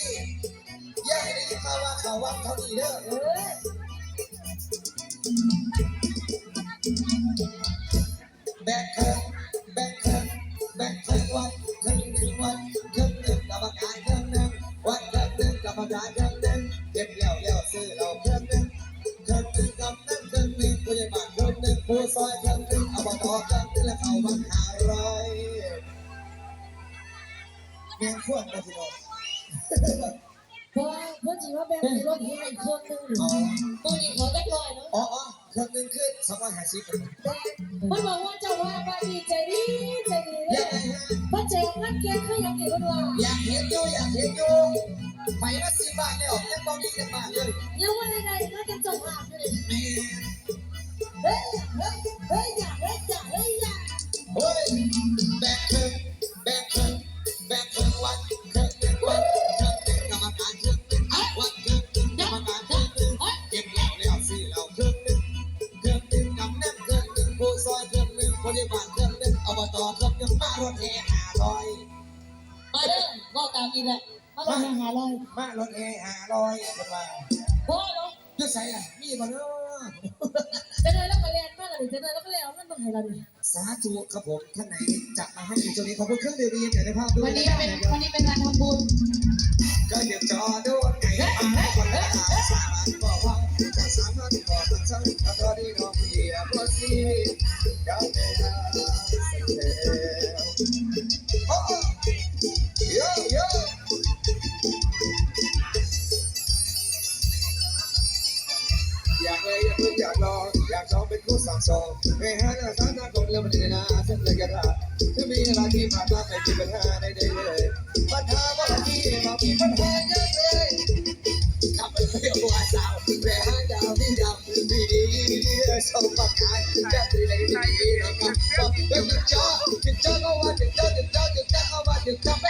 ที่ย่าให้ได้ยินข่าวว่าเขาวัดเท่านี้เด้อเออแบกเคิงแบกเคิงแบกเคิงวันเคิงหนึ่งวันเคิงหนึ่งกรรมการเคิงหนึ่งวันเคิงหนึ่งกรรมการเคิงหนึ่งเก็บแล้วแล้วซื้อเราเคิงหนึ่งเคิงหนึ่งกำนันเคิงหนึ่งผู้ใหญ่บ้านเคิงหนึ่งผู้ซอยเคิงหนึ่งอบตเคิงหนึ่งและเขาวัดหาร้อยเมียงขวดนะพี่น้อง ว่าแบงค์รถให้ให้เครื่องนึงอ๋อตัวนี้ขอได้ลอยเนาะอ๋ออ๋อเคิงหนึ่งคือสองร้อยห้าสิบมันบอกว่าจะว่าว่าดีใจดีใจดีเลยัยงไงฮะพระเจ้านักเกียรติเขาอยากเก็นว่าอยากเห็นอยู่อยากเห็นอยู่ไปมาสี่บาทเล้วยังต้องมีกันบ้าเลยยังว่าใดๆก็จะจบอะ อีกแหละมาลองหาลอยมารถแห่ห้าร้อยเป็นว่าพ่อเนาะจะใส่อะมีบ่เนาะจะเดินแล้วก็เรียนมากเลยจะเดินแล้วก็เรียนเอาเงินมาให้เราดิสาธุครับผมท่านไหนจะมาให้อยู่ตรงนี้ขอบคุณเครื่องดื่มดีๆจากในภาพด้วยวันนี้ะเป็นครับวันนี้เป็นการทำบุญก็เดี๋ยวจอดูไก่มาคนละสามารถบอกว่าจะสามารถบอกมันสักแล้วก็ได้น้อง องเป็นผู้สั่งสอนไม่หาหน้าสาหน้าคนเรื่มันในาเส้นเลยก็ได้ถ้ามีอะไรที่ผ่านมาไม่มีปัญหาใดๆเลยปัญหาว่าที่เรามีปัญหาเยอะเลยทำเป็นเรื่อว่าสาวแม่ดาวนี่ดาวดีดีสมบัติกายจะดีเลยดีนะครับก็เป็นจอถึงจอก็ว่าถึงจอถึงจอถึงจอก็ว่าถึงจอแม่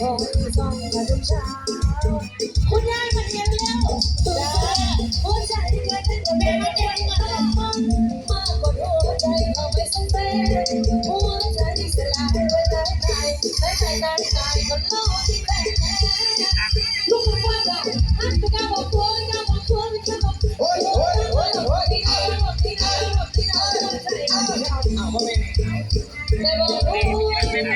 คอยส่องมาทุกเช้าคุณยายมาเรียนแล้วจ้าหัวใจเคยเป็นแม่มาเรียนมาแล้วมากกว่าหัวใจเอาไปสเปนหัวใจที่สลายไว้ในใจในใจนั้นใจก็โลกที่ ไม่ได้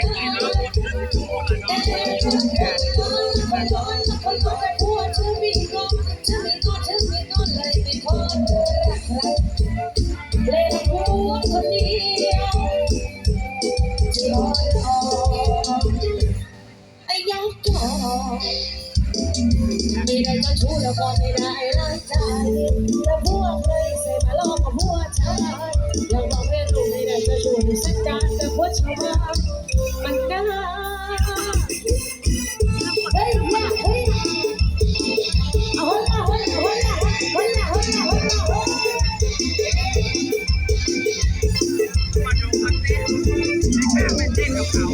ก็ชูแล้วก็ไม่ได้รักใจแล้วพวกเลยใส่มาลอกกับพวกชายยังบอกไม่รู้ไม่ได้จะอยู่ในสัจจานแต่พวกชาวบ้า มันได้มาดูพักเต้นแม่เป็นเต้นกัเขา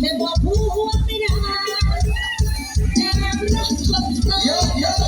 แต่บอกผู้วไม่ได้แต่รักคนเธอ